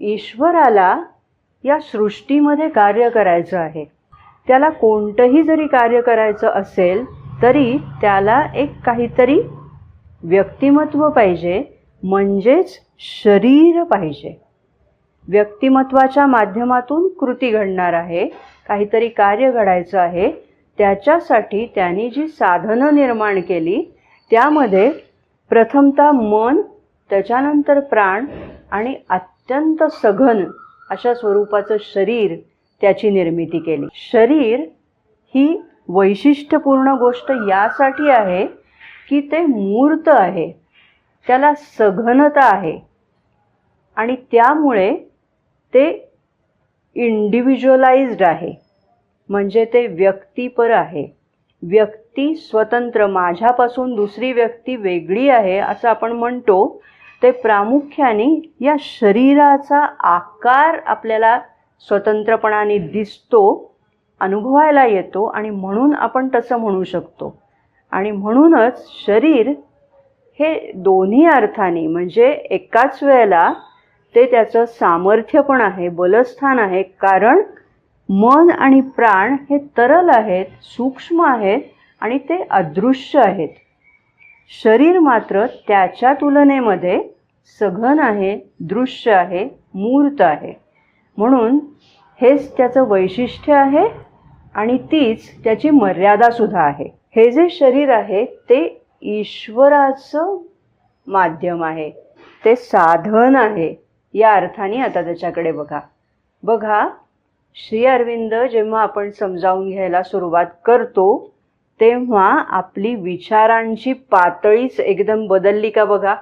ईश्वराला या सृष्टीमध्ये कार्य करायचं आहे. त्याला कोणतंही जरी कार्य करायचं असेल तरी त्याला एक काहीतरी व्यक्तिमत्व पाहिजे म्हणजेच शरीर पाहिजे. व्यक्तिमत्वाच्या माध्यमातून कृती घडणार आहे काहीतरी कार्य घडायचं आहे त्याच्यासाठी त्यांनी जी साधनं निर्माण केली त्यामध्ये प्रथमतः मन त्याच्यानंतर प्राण आणि अत्यंत सघन अशा स्वरूपाचं शरीर त्याची निर्मिती केली. शरीर ही वैशिष्ट्यपूर्ण गोष्ट यासाठी आहे की ते मूर्त आहे. त्याला सघनता आहे. आणि त्यामुळे ते इंडिव्हिज्युअलाइज्ड आहे. म्हणजे ते व्यक्तीपर आहे. व्यक्ती स्वतंत्र. माझ्यापासून दुसरी व्यक्ती वेगळी आहे असं आपण म्हणतो. ते प्रामुख्याने या शरीराचा आकार आपल्याला स्वतंत्रपणाने दिसतो अनुभवायला येतो आणि म्हणून आपण तसं म्हणू शकतो. आणि म्हणूनच शरीर हे दोन्ही अर्थाने म्हणजे एकाच वेळेला ते त्याचं सामर्थ्य पण आहे बलस्थान आहे कारण मन आणि प्राण हे तरल आहेत सूक्ष्म आहेत आणि ते अदृश्य आहेत. शरीर मात्र त्याच्या तुलनेमध्ये सघन आहे दृश्य आहे मूर्त आहे. म्हणून हेच त्याचं वैशिष्ट्य आहे आणि तीच त्याची मर्यादासुद्धा आहे. हे जे शरीर आहे ते ईश्वराचं माध्यम आहे. ते साधन आहे. या अर्थाने आता त्याच्याकडे बघा. बघा श्री अरविंद जेव्हा आपण समजावून घ्यायला सुरुवात करतो तेव्हा आपली विचारांची पातळीच एकदम बदलली का बघा?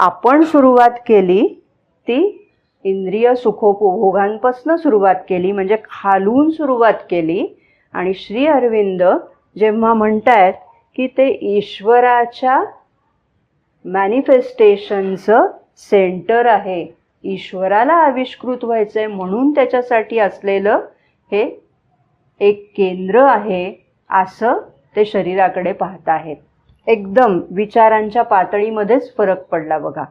आपण सुरुवात केली ती इंद्रिय सुखोपभोगांपासून सुरुवात केली म्हणजे खालून सुरुवात केली. आणि श्री अरविंद जेव्हा म्हणतायत की ते ईश्वराच्या मॅनिफेस्टेशनचं सेंटर आहे ईश्वराला आविष्कृत व्हायचं आहे म्हणून त्याच्यासाठी असलेलं हे एक केंद्र आहे. असं ते शरीराकडे पाहत आहेत. एकदम विचारांच्या पातळीमध्येच फरक पडला बघा.